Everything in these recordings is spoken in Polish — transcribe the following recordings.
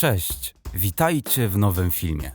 Cześć, witajcie w nowym filmie.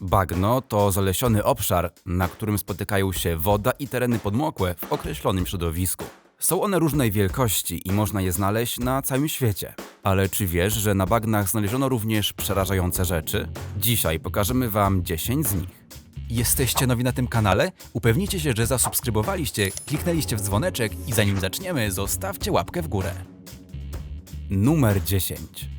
Bagno to zalesiony obszar, na którym spotykają się woda i tereny podmokłe w określonym środowisku. Są one różnej wielkości i można je znaleźć na całym świecie. Ale czy wiesz, że na bagnach znaleziono również przerażające rzeczy? Dzisiaj pokażemy Wam 10 z nich. Jesteście nowi na tym kanale? Upewnijcie się, że zasubskrybowaliście, kliknęliście w dzwoneczek i zanim zaczniemy, zostawcie łapkę w górę. Numer 10.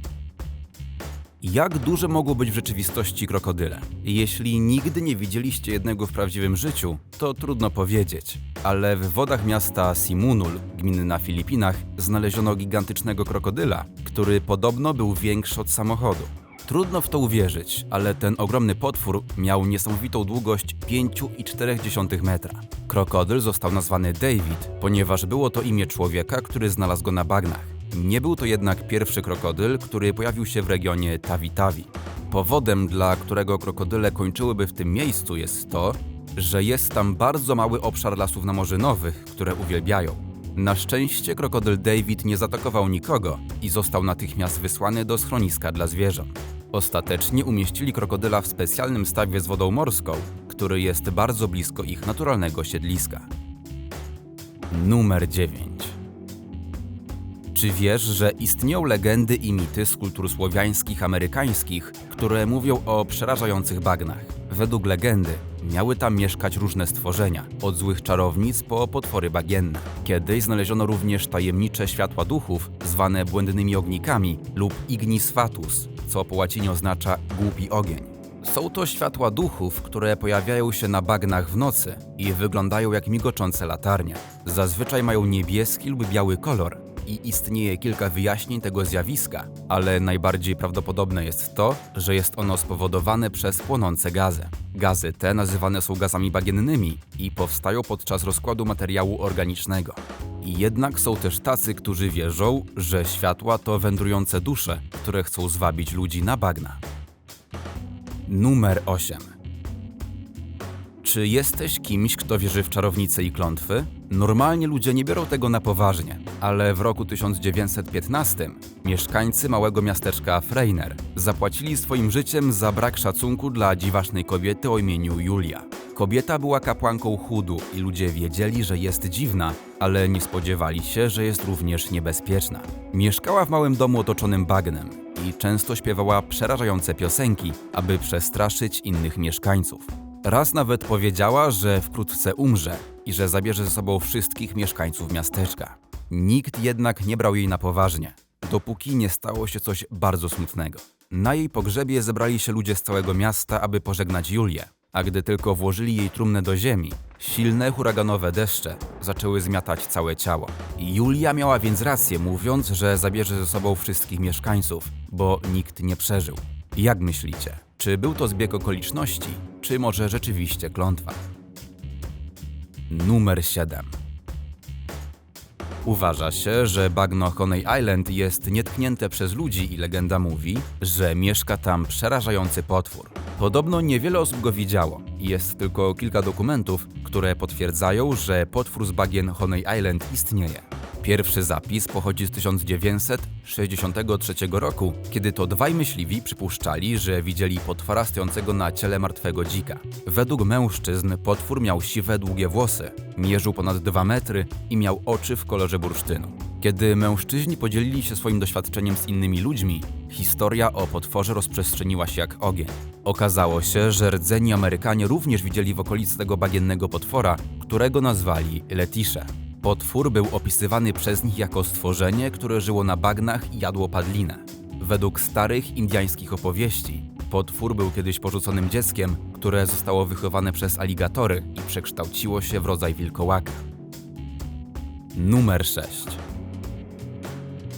Jak duże mogą być w rzeczywistości krokodyle? Jeśli nigdy nie widzieliście jednego w prawdziwym życiu, to trudno powiedzieć. Ale w wodach miasta Simunul, gminy na Filipinach, znaleziono gigantycznego krokodyla, który podobno był większy od samochodu. Trudno w to uwierzyć, ale ten ogromny potwór miał niesamowitą długość 5,4 metra. Krokodyl został nazwany David, ponieważ było to imię człowieka, który znalazł go na bagnach. Nie był to jednak pierwszy krokodyl, który pojawił się w regionie Tawi-Tawi. Powodem, dla którego krokodyle kończyłyby w tym miejscu jest to, że jest tam bardzo mały obszar lasów namorzynowych, które uwielbiają. Na szczęście krokodyl David nie zaatakował nikogo i został natychmiast wysłany do schroniska dla zwierząt. Ostatecznie umieścili krokodyla w specjalnym stawie z wodą morską, który jest bardzo blisko ich naturalnego siedliska. Numer 9. Czy wiesz, że istnieją legendy i mity z kultur słowiańskich amerykańskich, które mówią o przerażających bagnach? Według legendy miały tam mieszkać różne stworzenia, od złych czarownic po potwory bagienne. Kiedyś znaleziono również tajemnicze światła duchów, zwane błędnymi ognikami lub ignis fatus, co po łacinie oznacza głupi ogień. Są to światła duchów, które pojawiają się na bagnach w nocy i wyglądają jak migoczące latarnie. Zazwyczaj mają niebieski lub biały kolor i istnieje kilka wyjaśnień tego zjawiska, ale najbardziej prawdopodobne jest to, że jest ono spowodowane przez płonące gazy. Gazy te nazywane są gazami bagiennymi i powstają podczas rozkładu materiału organicznego. I jednak są też tacy, którzy wierzą, że światła to wędrujące dusze, które chcą zwabić ludzi na bagna. Numer 8. Czy jesteś kimś, kto wierzy w czarownice i klątwy? Normalnie ludzie nie biorą tego na poważnie, ale w roku 1915 mieszkańcy małego miasteczka Freiner zapłacili swoim życiem za brak szacunku dla dziwacznej kobiety o imieniu Julia. Kobieta była kapłanką chudu i ludzie wiedzieli, że jest dziwna, ale nie spodziewali się, że jest również niebezpieczna. Mieszkała w małym domu otoczonym bagnem i często śpiewała przerażające piosenki, aby przestraszyć innych mieszkańców. Raz nawet powiedziała, że wkrótce umrze i że zabierze ze sobą wszystkich mieszkańców miasteczka. Nikt jednak nie brał jej na poważnie, dopóki nie stało się coś bardzo smutnego. Na jej pogrzebie zebrali się ludzie z całego miasta, aby pożegnać Julię, a gdy tylko włożyli jej trumnę do ziemi, silne huraganowe deszcze zaczęły zmiatać całe ciało. Julia miała więc rację, mówiąc, że zabierze ze sobą wszystkich mieszkańców, bo nikt nie przeżył. Jak myślicie? Czy był to zbieg okoliczności, czy może rzeczywiście klątwa? Numer 7. Uważa się, że bagno Honey Island jest nietknięte przez ludzi i legenda mówi, że mieszka tam przerażający potwór. Podobno niewiele osób go widziało jest tylko kilka dokumentów, które potwierdzają, że potwór z bagien Honey Island istnieje. Pierwszy zapis pochodzi z 1963 roku, kiedy to dwaj myśliwi przypuszczali, że widzieli potwora stojącego na ciele martwego dzika. Według mężczyzn potwór miał siwe, długie włosy, mierzył ponad 2 metry i miał oczy w kolorze bursztynu. Kiedy mężczyźni podzielili się swoim doświadczeniem z innymi ludźmi, historia o potworze rozprzestrzeniła się jak ogień. Okazało się, że rdzeni Amerykanie również widzieli w okolicy tego bagiennego potwora, którego nazwali Letisze. Potwór był opisywany przez nich jako stworzenie, które żyło na bagnach i jadło padlinę. Według starych indiańskich opowieści, potwór był kiedyś porzuconym dzieckiem, które zostało wychowane przez aligatory i przekształciło się w rodzaj wilkołaka. Numer 6.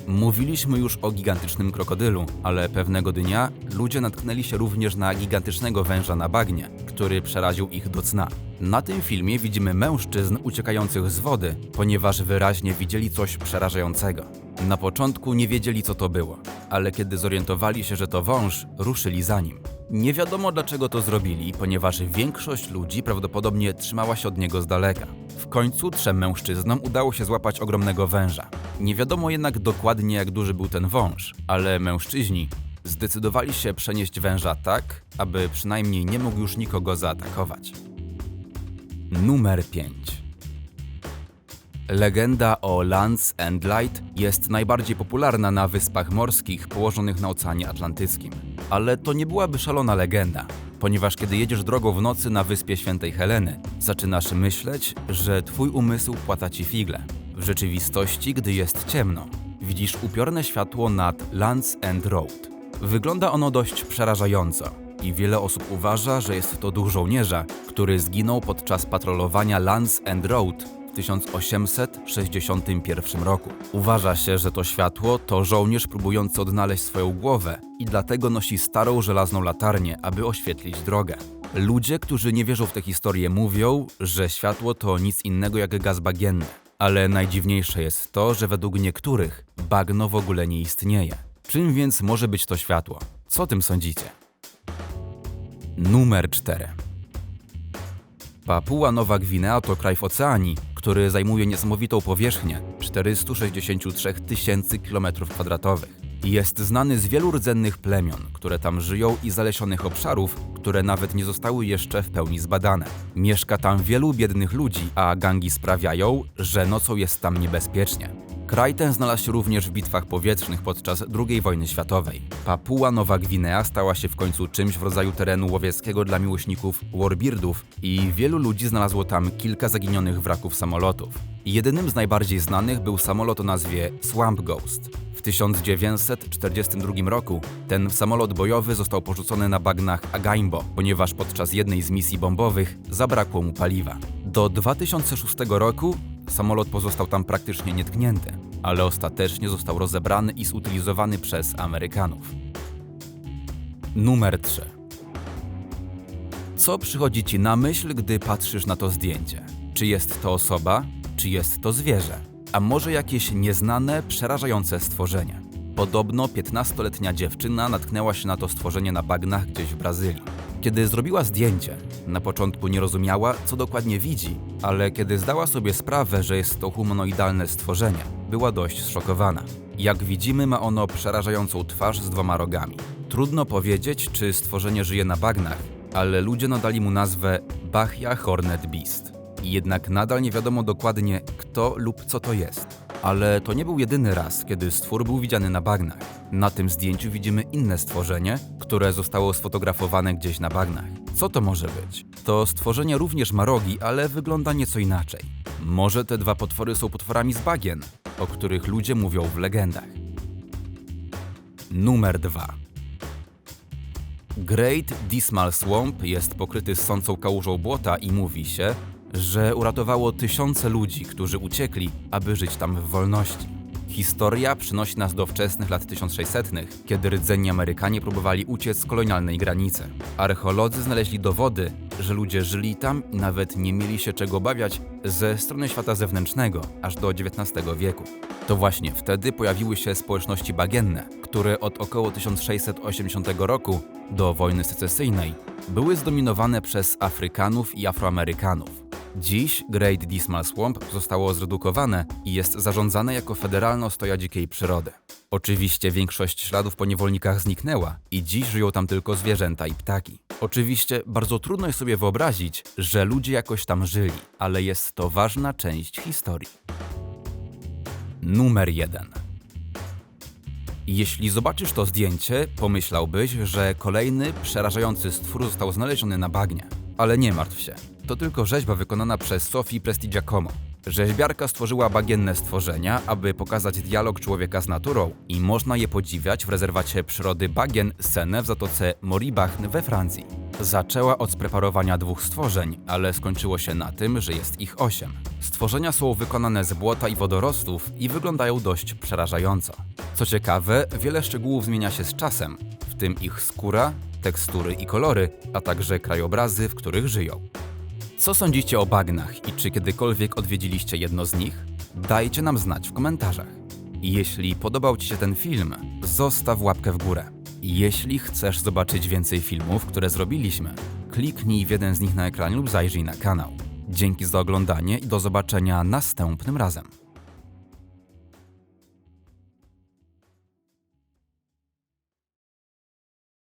Mówiliśmy już o gigantycznym krokodylu, ale pewnego dnia ludzie natknęli się również na gigantycznego węża na bagnie, który przeraził ich do cna. Na tym filmie widzimy mężczyzn uciekających z wody, ponieważ wyraźnie widzieli coś przerażającego. Na początku nie wiedzieli, co to było, ale kiedy zorientowali się, że to wąż, ruszyli za nim. Nie wiadomo dlaczego to zrobili, ponieważ większość ludzi prawdopodobnie trzymała się od niego z daleka. W końcu trzem mężczyznom udało się złapać ogromnego węża. Nie wiadomo jednak dokładnie jak duży był ten wąż, ale mężczyźni zdecydowali się przenieść węża tak, aby przynajmniej nie mógł już nikogo zaatakować. Numer 5 Legenda o Lance and Light jest najbardziej popularna na wyspach morskich położonych na Oceanie Atlantyckim. Ale to nie byłaby szalona legenda, ponieważ kiedy jedziesz drogą w nocy na wyspie Świętej Heleny, zaczynasz myśleć, że twój umysł płata ci figle. W rzeczywistości, gdy jest ciemno, widzisz upiorne światło nad Lance End Road. Wygląda ono dość przerażająco i wiele osób uważa, że jest to duch żołnierza, który zginął podczas patrolowania Lance End Road w 1861 roku. Uważa się, że to światło to żołnierz próbujący odnaleźć swoją głowę i dlatego nosi starą żelazną latarnię, aby oświetlić drogę. Ludzie, którzy nie wierzą w tę historię, mówią, że światło to nic innego jak gaz bagienny. Ale najdziwniejsze jest to, że według niektórych bagno w ogóle nie istnieje. Czym więc może być to światło? Co o tym sądzicie? Numer 4. Papua Nowa Gwinea to kraj w oceanii, który zajmuje niesamowitą powierzchnię 463 tysięcy km2. Jest znany z wielu rdzennych plemion, które tam żyją i zalesionych obszarów, które nawet nie zostały jeszcze w pełni zbadane. Mieszka tam wielu biednych ludzi, a gangi sprawiają, że nocą jest tam niebezpiecznie. Kraj ten znalazł się również w bitwach powietrznych podczas II wojny światowej. Papua Nowa Gwinea stała się w końcu czymś w rodzaju terenu łowieckiego dla miłośników warbirdów i wielu ludzi znalazło tam kilka zaginionych wraków samolotów. Jedynym z najbardziej znanych był samolot o nazwie Swamp Ghost. W 1942 roku ten samolot bojowy został porzucony na bagnach Agaimbo, ponieważ podczas jednej z misji bombowych zabrakło mu paliwa. Do 2006 roku samolot pozostał tam praktycznie nietknięty, ale ostatecznie został rozebrany i zutylizowany przez Amerykanów. Numer 3. Co przychodzi ci na myśl, gdy patrzysz na to zdjęcie? Czy jest to osoba, czy jest to zwierzę? A może jakieś nieznane, przerażające stworzenie? Podobno 15-letnia dziewczyna natknęła się na to stworzenie na bagnach gdzieś w Brazylii. Kiedy zrobiła zdjęcie, na początku nie rozumiała, co dokładnie widzi, ale kiedy zdała sobie sprawę, że jest to humanoidalne stworzenie, była dość zszokowana. Jak widzimy, ma ono przerażającą twarz z dwoma rogami. Trudno powiedzieć, czy stworzenie żyje na bagnach, ale ludzie nadali mu nazwę Bachia Hornet Beast. Jednak nadal nie wiadomo dokładnie, kto lub co to jest. Ale to nie był jedyny raz, kiedy stwór był widziany na bagnach. Na tym zdjęciu widzimy inne stworzenie, które zostało sfotografowane gdzieś na bagnach. Co to może być? To stworzenie również ma rogi, ale wygląda nieco inaczej. Może te dwa potwory są potworami z bagien, o których ludzie mówią w legendach. Numer 2. Great Dismal Swamp jest pokryty ssącą kałużą błota i mówi się, że uratowało tysiące ludzi, którzy uciekli, aby żyć tam w wolności. Historia przynosi nas do wczesnych lat 1600, kiedy rdzenni Amerykanie próbowali uciec z kolonialnej granicy. Archeolodzy znaleźli dowody, że ludzie żyli tam i nawet nie mieli się czego obawiać ze strony świata zewnętrznego, aż do XIX wieku. To właśnie wtedy pojawiły się społeczności bagienne, które od około 1680 roku do wojny secesyjnej były zdominowane przez Afrykanów i Afroamerykanów. Dziś Great Dismal Swamp zostało zredukowane i jest zarządzane jako federalna ostoja dzikiej przyrody. Oczywiście większość śladów po niewolnikach zniknęła i dziś żyją tam tylko zwierzęta i ptaki. Oczywiście bardzo trudno jest sobie wyobrazić, że ludzie jakoś tam żyli, ale jest to ważna część historii. Numer 1. Jeśli zobaczysz to zdjęcie, pomyślałbyś, że kolejny przerażający stwór został znaleziony na bagnie. Ale nie martw się. To tylko rzeźba wykonana przez Sophie Prestigiacomo. Rzeźbiarka stworzyła bagienne stworzenia, aby pokazać dialog człowieka z naturą i można je podziwiać w rezerwacie przyrody bagien Senne w zatoce Moribachn we Francji. Zaczęła od spreparowania dwóch stworzeń, ale skończyło się na tym, że jest ich osiem. Stworzenia są wykonane z błota i wodorostów i wyglądają dość przerażająco. Co ciekawe, wiele szczegółów zmienia się z czasem, w tym ich skóra, tekstury i kolory, a także krajobrazy, w których żyją. Co sądzicie o bagnach i czy kiedykolwiek odwiedziliście jedno z nich? Dajcie nam znać w komentarzach. Jeśli podobał Ci się ten film, zostaw łapkę w górę. Jeśli chcesz zobaczyć więcej filmów, które zrobiliśmy, kliknij w jeden z nich na ekranie lub zajrzyj na kanał. Dzięki za oglądanie i do zobaczenia następnym razem.